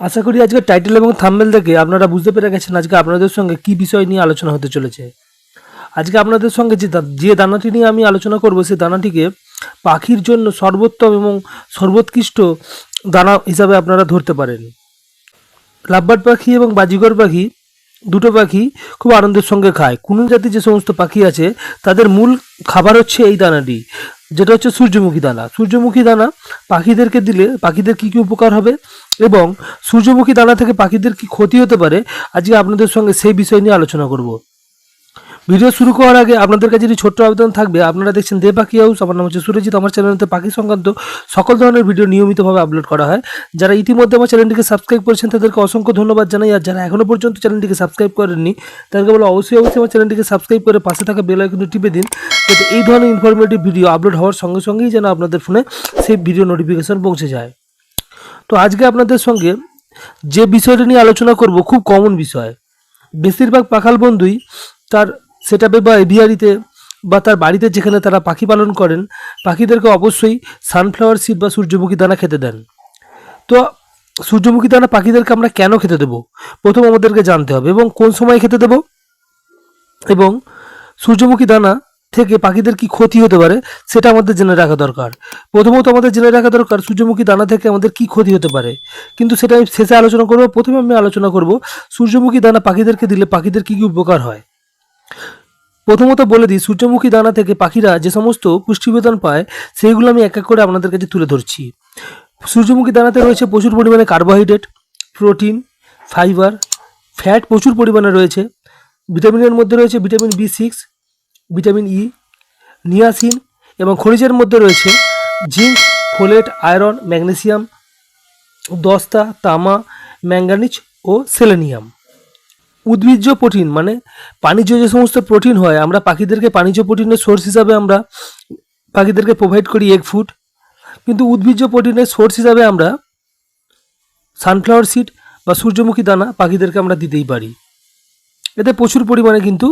আশা করি আজকে টাইটেল এবং থাম্বেল থেকে আপনারা বুঝতে পেরে গেছেন আজকে আপনাদের সঙ্গে কি বিষয় নিয়ে আলোচনা হতে চলেছে। আজকে আপনাদের সঙ্গে যে যে দানাটি নিয়ে আমি আলোচনা করব সেই দানাটিকে পাখির জন্য সর্বোত্তম এবং সর্বোৎকৃষ্ট দানা হিসাবে আপনারা ধরতে পারেন। লাভবার্ড পাখি এবং বাজিগর পাখি দুটো পাখি খুব আনন্দের সঙ্গে খায়। কোনো জাতির যে সমস্ত পাখি আছে, তাদের মূল খাবার হচ্ছে এই দানাটি। যেটা হচ্ছে সূর্যমুখী দানা। সূর্যমুখী দানা পাখিদেরকে দিলে পাখিদের কি কি উপকার হবে এবং সূর্যমুখী দানা থেকে পাখিদের কি ক্ষতি হতে পারে? আজকে আপনাদের সঙ্গে সেই বিষয় নিয়ে আলোচনা করব। ভিডিও শুরু করার আগে আপনাদের কাছে একটি ছোট্ট আবেদন থাকবে, আপনারা দেখছেন দে পাখি হাউস, আমার নাম হচ্ছে সুরজিৎ, আমার চ্যানেলতে পাখি সংক্রান্ত সকল ধরনের ভিডিও নিয়মিতভাবে আপলোড করা হয়। যারা ইতিমধ্যে আমার চ্যানেলটিকে সাবস্ক্রাইব করেছেন, তাদেরকে অসংখ্য ধন্যবাদ জানাই। আর যারা এখনও পর্যন্ত চ্যানেলটিকে সাবস্ক্রাইব করেননি, তাদেরকে বলো অবশ্যই অবশ্যই আমার চ্যানেলটিকে সাবস্ক্রাইব করে পাশে থাকা বেল আইকনটি টিপে দিন, যাতে এই ধরনের ইনফরমেটিভ ভিডিও আপলোড হওয়ার সঙ্গে সঙ্গেই যেন আপনাদের ফোনে সেই ভিডিও নোটিফিকেশন পৌঁছে যায়। তো আজকে আপনাদের সঙ্গে যে বিষয়টা নিয়ে আলোচনা করব, খুব কমন বিষয়। বেশিরভাগ পাখাল বন্ধুই তার সেটাপে বা এভিয়ারিতে বা তার বাড়িতে যেখানে তারা পাখি পালন করেন, পাখিদেরকে অবশ্যই সানফ্লাওয়ার সিড বা সূর্যমুখী দানা খেতে দেন। তো সূর্যমুখী দানা পাখিদেরকে আমরা কেন খেতে দেবো? প্রথম আমাদেরকে জানতে হবে এবং কোন সময় খেতে দেবো? এবং সূর্যমুখী দানা থেকে পাখিদের কি ক্ষতি হতে পারে, সেটা আমাদের জেনে রাখা দরকার। প্রথমত আমাদের জেনে রাখা দরকার সূর্যমুখী দানা থেকে আমাদের কি ক্ষতি হতে পারে। কিন্তু সেটা আমি শেষে আলোচনা করব। প্রথমে আমি আলোচনা করব সূর্যমুখী দানা পাখিদেরকে দিলে পাখিদের কি কি উপকার হয়। প্রথমত বলে দিই, সূর্যমুখী দানা থেকে পাখিরা যে সমস্ত পুষ্টিবেদন পায়, সেইগুলো আমি এক এক করে আপনাদের কাছে তুলে ধরছি। সূর্যমুখী দানাতে রয়েছে প্রচুর পরিমাণে কার্বোহাইড্রেট প্রোটিন ফাইবার ফ্যাট প্রচুর পরিমাণে রয়েছে। ভিটামিনের মধ্যে রয়েছে vitamin B six vitamin E niacin এবং খনিজের মধ্যে রয়েছে জিঙ্ক ফোলেট আয়রন ম্যাগনেসিয়াম দস্তা, তামা ম্যাঙ্গানিজ ও সেলেনিয়াম উদ্ভিজ্জ প্রোটিন মানে পানিজ যে সমস্ত প্রোটিন হয়, আমরা পাখিদেরকে পানিজ প্রোটিনের সোর্স হিসাবে আমরা পাখিদেরকে প্রোভাইড করি এগ ফুড কিন্তু উদ্ভিজ্জ প্রোটিনের সোর্স হিসাবে আমরা সানফ্লাওয়ার সিড বা সূর্যমুখী দানা পাখিদেরকে আমরা দিতেই পারি। এতে প্রচুর পরিমাণে কিন্তু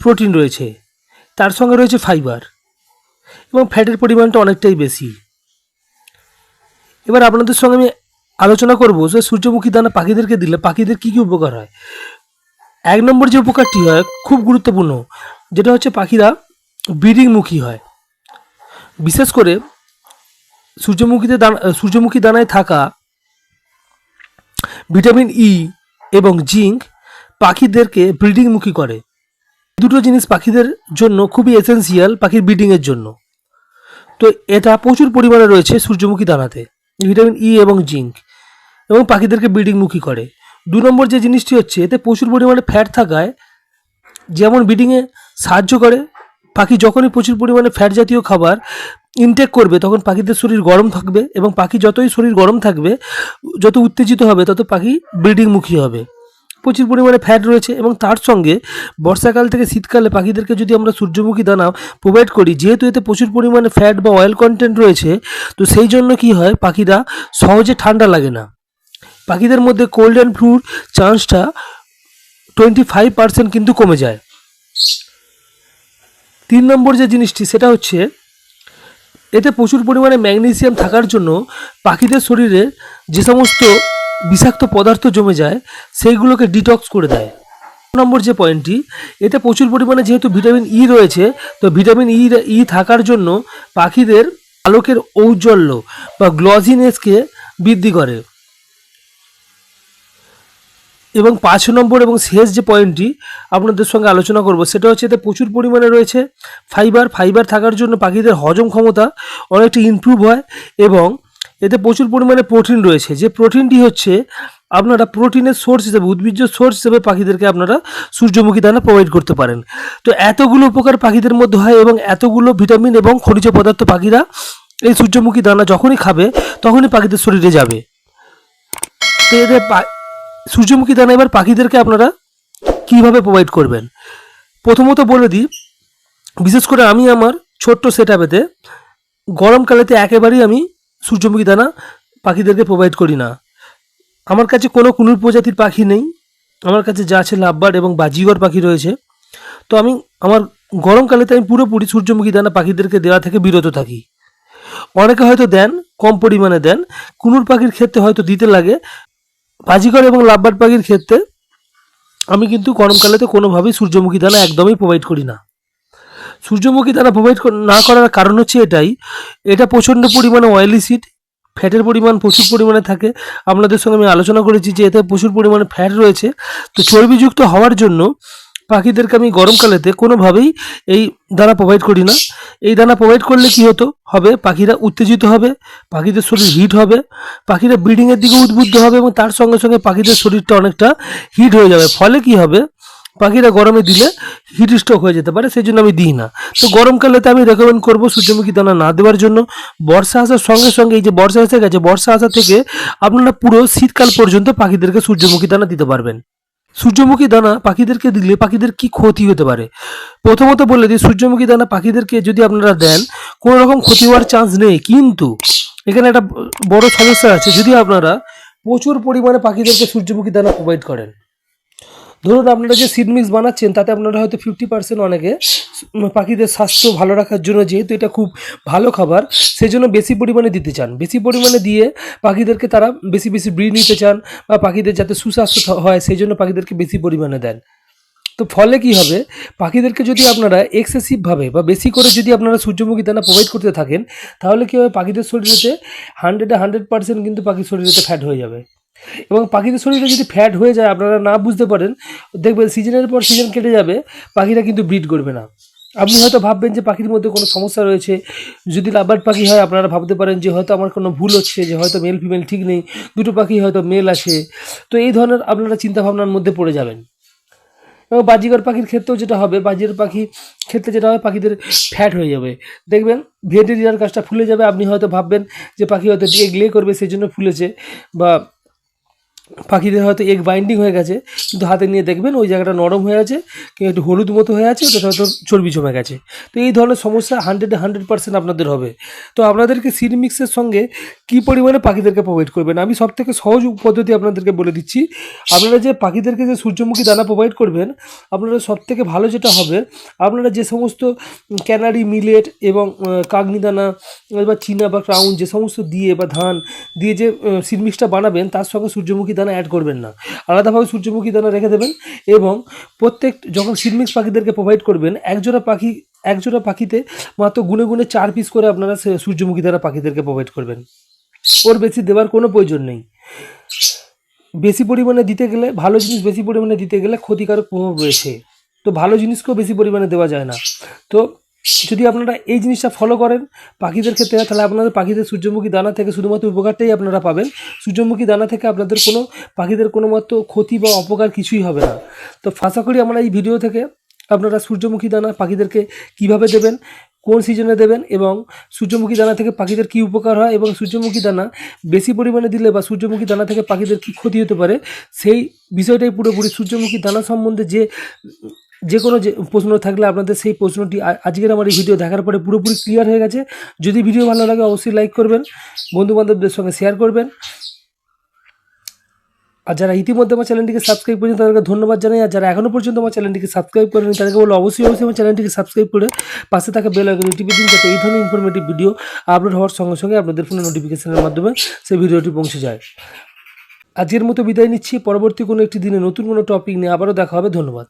প্রোটিন রয়েছে। তার সঙ্গে রয়েছে ফাইবার এবং ফ্যাটের পরিমাণটা অনেকটাই বেশি। এবার আপনাদের সঙ্গে আমি আলোচনা করব যে সূর্যমুখী দানা পাখিদেরকে দিলে পাখিদের কী কী উপকার হয়। এক নম্বর যে উপকারটি হয়, খুব গুরুত্বপূর্ণ, যেটা হচ্ছে পাখিরা ব্রিডিংমুখী হয়। বিশেষ করে সূর্যমুখীতে দানা, সূর্যমুখী দানায় থাকা ভিটামিন ই এবং জিঙ্ক পাখিদেরকে ব্রিডিংমুখী করে। দুটো জিনিস পাখিদের জন্য খুবই এসেন্সিয়াল পাখির ব্রিডিংয়ের জন্য। তো এটা প্রচুর পরিমাণে রয়েছে সূর্যমুখী দানাতে, ভিটামিন ই এবং জিঙ্ক, এবং পাখিদেরকে ব্রিডিংমুখী করে। দু নম্বর যে জিনিসটি হচ্ছে, এতে প্রচুর পরিমাণে ফ্যাট থাকায় যেমন ব্রিডিংয়ে সাহায্য করে, পাখি যখনই প্রচুর পরিমাণে ফ্যাট জাতীয় খাবার ইনটেক করবে, তখন পাখিদের শরীর গরম থাকবে এবং পাখি যতই শরীর গরম থাকবে, যত উত্তেজিত হবে, তত পাখি ব্রিডিংমুখী হবে। প্রচুর পরিমাণে ফ্যাট রয়েছে এবং তার সঙ্গে বর্ষাকাল থেকে শীতকালে পাখিদেরকে যদি আমরা সূর্যমুখী দানা প্রোভাইড করি, যেহেতু এতে প্রচুর পরিমাণে ফ্যাট বা অয়েল কন্টেন্ট রয়েছে, তো সেই জন্য কি হয়, পাখিরা সহজে ঠান্ডা লাগে না। পাখিদের মধ্যে কোল্ড অ্যান্ড ফ্লুর চান্সটা টোয়েন্টি ফাইভ পার্সেন্ট কিন্তু কমে যায়। তিন নম্বর যে জিনিসটি, সেটা হচ্ছে এতে প্রচুর পরিমাণে ম্যাগনেসিয়াম থাকার জন্য পাখিদের শরীরে যে সমস্ত বিষাক্ত পদার্থ জমে যায়, সেইগুলোকে ডিটক্স করে দেয়। নম্বর যে পয়েন্টটি এতে প্রচুর পরিমাণে যেহেতু ভিটামিন ই রয়েছে, তো ভিটামিন ই ই থাকার জন্য পাখিদের আলোকের ঔজ্জ্বল্য বা গ্লজিনেসকে বৃদ্ধি করে। এবং পাঁচ নম্বর এবং শেষ যে পয়েন্টটি আপনাদের সঙ্গে আলোচনা করব, সেটা হচ্ছে এতে প্রচুর পরিমাণে রয়েছে ফাইবার ফাইবার থাকার জন্য পাখিদের হজম ক্ষমতা অনেকটা ইমপ্রুভ হয় এবং এতে প্রচুর পরিমাণে প্রোটিন রয়েছে। যে প্রোটিনটি হচ্ছে আপনারা প্রোটিনের সোর্স হিসেবে, উদ্ভিজ্জ সোর্স হিসেবে পাখিদেরকে আপনারা সূর্যমুখী দানা প্রোভাইড করতে পারেন। তো এতগুলো উপকার পাখিদের মধ্যে হয় এবং এতগুলো ভিটামিন এবং খনিজ পদার্থ পাখিরা এই সূর্যমুখী দানা যখনই খাবে, তখনই পাখিদের শরীরে যাবে। তো এদের সূর্যমুখী দানা, এবার পাখিদেরকে আপনারা কীভাবে প্রোভাইড করবেন? প্রথমত বলে দিই, বিশেষ করে আমি আমার ছোট্ট সেট আপেতে গরমকালেতে একেবারেই আমি সূর্যমুখী দানা পাখিদেরকে প্রোভাইড করি না। আমার কাছে কোনো কুনুর প্রজাতির পাখি নেই, আমার কাছে যা আছে লাভবার্ড এবং বাজিগর পাখি রয়েছে। তো আমি আমার গরমকালেতে আমি পুরোপুরি সূর্যমুখী দানা পাখিদেরকে দেওয়া থেকে বিরত থাকি। অনেকে হয়তো দেন, কম পরিমাণে দেন, কুনুর পাখির ক্ষেত্রে হয়তো দিতে লাগে বাজিকর এবং লাভবাট পাখির ক্ষেত্রে আমি কিন্তু গরমকালেতে কোনোভাবেই সূর্যমুখী দানা একদমই প্রোভাইড করি না। সূর্যমুখী দানা প্রোভাইড না করার কারণ হচ্ছে এটাই, এটা প্রচণ্ড পরিমাণে অয়েলি সিড ফ্যাটের পরিমাণ প্রচুর পরিমাণে থাকে। আপনাদের সঙ্গে আমি আলোচনা করেছি যে এতে প্রচুর পরিমাণে ফ্যাট রয়েছে। তো চর্বিযুক্ত হওয়ার জন্য পাখিদেরকে আমি গরমকালেতে কোনোভাবেই এই দানা প্রোভাইড করি না। এই দানা প্রোভাইড করলে কি হতো? হবে, পাখিরা উত্তেজিত হবে, পাখিদের শরীর হিট হবে, পাখিরা ব্রিডিংয়ের দিকে উদ্বুদ্ধ হবে এবং তার সঙ্গে সঙ্গে পাখিদের শরীরটা অনেকটা হিট হয়ে যাবে। ফলে কি হবে? পাখিরা গরমে দিলে হিট স্ট্রোক হয়ে যেতে পারে সেই জন্য আমি দিই না। তো গরমকালেতে আমি রেকমেন্ড করব সূর্যমুখী দানা না দেওয়ার জন্য। বর্ষা আসার সঙ্গে সঙ্গে এই যে বর্ষা এসে গেছে, বর্ষা আসা থেকে আপনারা পুরো শীতকাল পর্যন্ত পাখিদেরকে সূর্যমুখী দানা দিতে পারবেন। সূর্যমুখী দানা পাখিদেরকে দিলে পাখিদের কি ক্ষতি হতে পারে? প্রথমত বলে দিই, সূর্যমুখী দানা পাখিদেরকে যদি আপনারা দেন কোনো রকম ক্ষতি হওয়ার চান্স নেই। কিন্তু এখানে একটা বড় সমস্যা আছে। যদি আপনারা প্রচুর পরিমাণে পাখিদেরকে সূর্যমুখী দানা প্রোভাইড করেন। ধরুন আপনারা যে সিড মিক্স বানাচ্ছেন, তাতে আপনারা হয়তো ফিফটি পার্সেন্ট অনেকে পাখিদের স্বাস্থ্য ভালো রাখার জন্য যেহেতু এটা খুব ভালো খাবার সেই জন্য বেশি পরিমাণে দিতে চান। বেশি পরিমাণে দিয়ে পাখিদেরকে তারা বেশি বেশি ব্রিড নিতে চান বা পাখিদের যাতে সুস্বাস্থ্য হয় সেই জন্য পাখিদেরকে বেশি পরিমাণে দেন। তো ফলে কি হবে? পাখিদেরকে যদি আপনারা এক্সেসিভভাবে বা বেশি করে যদি আপনারা সূর্যমুখী দানা প্রোভাইড করতে থাকেন, তাহলে কী হবে? পাখিদের শরীরেতে হান্ড্রেডে হান্ড্রেড পার্সেন্ট কিন্তু পাখির শরীরেতে ফ্যাট হয়ে যাবে। এবং পাখিদের শরীরে যদি ফ্যাট হয়ে যায়, আপনারা না বুঝতে পারেন, দেখবেন সিজনের পর সিজন কেটে যাবে, পাখিরা কিন্তু ব্রিড করবে না। আপনি হয়তো ভাববেন যে পাখির মধ্যে কোনো সমস্যা রয়েছে। যদি লাভবার্ড পাখি হয়, আপনারা ভাবতে পারেন যে হয়তো আমার কোনো ভুল হচ্ছে, যে হয়তো মেল ফিমেল ঠিক নেই, দুটো পাখি হয়তো মেল আছে। তো এই ধরনের আপনারা চিন্তাভাবনার মধ্যে পড়ে যাবেন। এবং বাজিগর পাখির ক্ষেত্রেও যেটা হবে, বাজিগর পাখি ক্ষেত্রে যেটা হবে পাখিদের ফ্যাট হয়ে যাবে। দেখবেন ভেটেরিয়ার কাজটা ফুলে যাবে। আপনি হয়তো ভাববেন যে পাখি হয়তো এগ করবে, সেই জন্য ফুলেছে, বা পাখিদের হয়তো এগ বাইন্ডিং হয়ে গেছে, কিন্তু হাতে নিয়ে দেখবেন ওই জায়গাটা নরম হয়ে আছে, কিংবা একটু হলুদ মতো হয়ে আছে ওটা হয়তো চর্বি জমে গেছে। তো এই ধরনের সমস্যা হান্ড্রেডে হান্ড্রেড পার্সেন্ট আপনাদের হবে। তো আপনাদেরকে সিড মিক্সের সঙ্গে কী পরিমাণে পাখিদেরকে প্রোভাইড করবেন? আমি সব থেকে সহজ পদ্ধতি আপনাদেরকে বলে দিচ্ছি। আপনারা যে পাখিদেরকে যে সূর্যমুখী দানা প্রোভাইড করবেন, আপনারা সব থেকে ভালো যেটা হবে, আপনারা যে সমস্ত ক্যানারি মিলেট এবং কাগনি দানা, বা চীনা বা ক্রাউন যে সমস্ত দিয়ে বা ধান দিয়ে যে সিড মিক্সটা বানাবেন, তার সঙ্গে সূর্যমুখী দানা অ্যাড করবেন না। আলাদাভাবে সূর্যমুখী দানা রেখে দেবেন এবং প্রত্যেক যখন সিড মিক্স পাখিদেরকে প্রোভাইড করবেন, একজোড়া পাখি, একজোড়া পাখিতে মাত্র গুনে গুনে চার পিস করে আপনারা সূর্যমুখী দানা পাখিদেরকে প্রোভাইড করবেন। ওর বেশি দেওয়ার কোনো প্রয়োজন নেই। বেশি পরিমাণে দিতে গেলে, ভালো জিনিস বেশি পরিমাণে দিতে গেলে ক্ষতিকারক প্রভাব রয়েছে। তো ভালো জিনিসকেও বেশি পরিমাণে দেওয়া যায় না। তো যদি আপনারা এই জিনিসটা ফলো করেন পাখিদের ক্ষেত্রে, তাহলে আপনাদের পাখিদের সূর্যমুখী দানা থেকে শুধুমাত্র উপকারটাই আপনারা পাবেন। সূর্যমুখী দানা থেকে আপনাদের কোনো, পাখিদের কোনো মাত্র ক্ষতি বা অপকার কিছুই হবে না। তো আশা করি আমরা এই ভিডিও থেকে আপনারা সূর্যমুখী দানা পাখিদেরকে কীভাবে দেবেন, কোন সিজনে দেবেন এবং সূর্যমুখী দানা থেকে পাখিদের কী উপকার হয় এবং সূর্যমুখী দানা বেশি পরিমাণে দিলে বা সূর্যমুখী দানা থেকে পাখিদের কী ক্ষতি হতে পারে, সেই বিষয়টাই পুরোপুরি সূর্যমুখী দানা সম্বন্ধে যে যে কোনো যে প্রশ্ন থাকলে আপনাদের সেই প্রশ্নটি আজকের আমার এই ভিডিও দেখার পরে পুরোপুরি ক্লিয়ার হয়ে গেছে। যদি ভিডিও ভালো লাগে, অবশ্যই লাইক করবেন বন্ধু বান্ধবদের সঙ্গে শেয়ার করবেন। আর যারা ইতিমধ্যে আমার চ্যানেলটিকে সাবস্ক্রাইব করেছেন তাদেরকে ধন্যবাদ জানাই। আর যারা এখনও পর্যন্ত আমার চ্যানেলটিকে সাবস্ক্রাইব করেনি, তাদেরকে বলো অবশ্যই অবশ্যই আমার চ্যানেলটিকে সাবস্ক্রাইব করে পাশে থাকা বেল আইকন দিন, যাতে এই ধরনের ইনফরমেটিভ ভিডিও আপলোড হওয়ার সঙ্গে সঙ্গে আপনাদের ফোনে নোটিফিকেশনের মাধ্যমে সেই ভিডিওটি পৌঁছে যায়। আজকের মতো বিদায় নিচ্ছি। পরবর্তী কোনো একটি দিনে নতুন কোনো টপিক নিয়ে আবারও দেখা হবে। ধন্যবাদ।